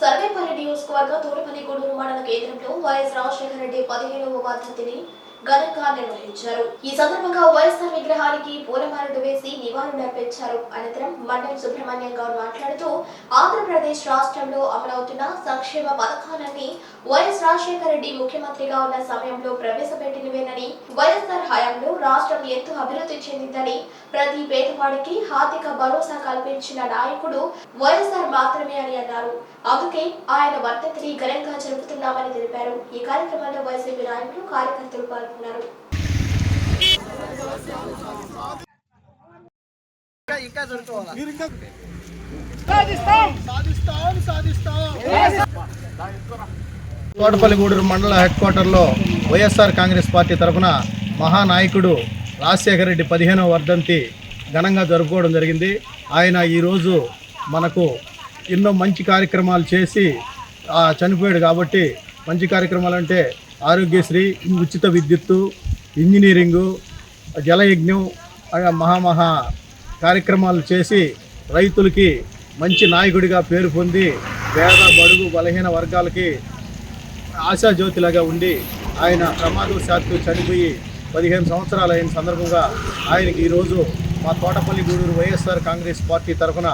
సర్వేపల్లి నియోజకవర్గ తోటపల్లి గూడూరు మండల కేంద్రంలో వైఎస్ రాజశేఖర రెడ్డి పదిహేనవ వర్ధంతిని ఘనంగా నిర్వహించారు. ఈ సందర్భంగా వైఎస్ఆర్ విగ్రహానికి పూలమాలలు వేసి నివాళులర్పించారు అనంతరం మండలి సుబ్రహ్మణ్యం గౌడ్ మాట్లాడుతూ ఆంధ్రప్రదేశ్ రాష్ట్రంలో అమలవుతున్న సంక్షేమ పథకాలన్నీ వైఎస్ రాజశేఖర రెడ్డి ముఖ్యమంత్రిగా ఉన్న సమయంలో ప్రవేశపెట్టినవేనని వైఎస్ఆర్ హయాంలో రాష్ట్రం ఎంతో అభివృద్ధి చెందిందని ప్రతి పేదవాడికి ఆర్థిక భరోసా కల్పించిన నాయకుడు వైఎస్ఆర్ మాత్రమే అని అన్నారు. అందుకే ఆయన వర్ధంతిని ఘనంగా జరుపుతున్నామని తెలిపారు. ఈ కార్యక్రమంలో వైసీపీ నాయకులు కార్యకర్తలు పాల్గొన్నారు ఇంకా తోటపల్లిగూడూరు మండల హెడ్ క్వార్టర్లో వైఎస్ఆర్ కాంగ్రెస్ పార్టీ తరఫున మహానాయకుడు రాజశేఖర రెడ్డి పదిహేనవ వర్ధంతి ఘనంగా జరుపుకోవడం జరిగింది. ఆయన ఈరోజు మనకు ఎన్నో మంచి కార్యక్రమాలు చేసి చనిపోయాడు కాబట్టి మంచి కార్యక్రమాలు అంటే ఆరోగ్యశ్రీ ఉచిత విద్యుత్తు ఇంజనీరింగు జలయజ్ఞం అలా మహామహా కార్యక్రమాలు చేసి రైతులకి మంచి నాయకుడిగా పేరు పొంది పేద బడుగు బలహీన వర్గాలకి ఆశాజ్యోతిలాగా ఉండి ఆయన ప్రమాదవశాత్తు చనిపోయి పదిహేను సంవత్సరాలు అయిన సందర్భంగా ఆయనకి ఈరోజు మా తోటపల్లి గూడూరు వైఎస్ఆర్ కాంగ్రెస్ పార్టీ తరఫున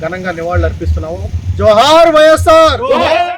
ఘనంగా నివాళులు అర్పిస్తున్నాము జోహార్ వైఎస్ఆర్!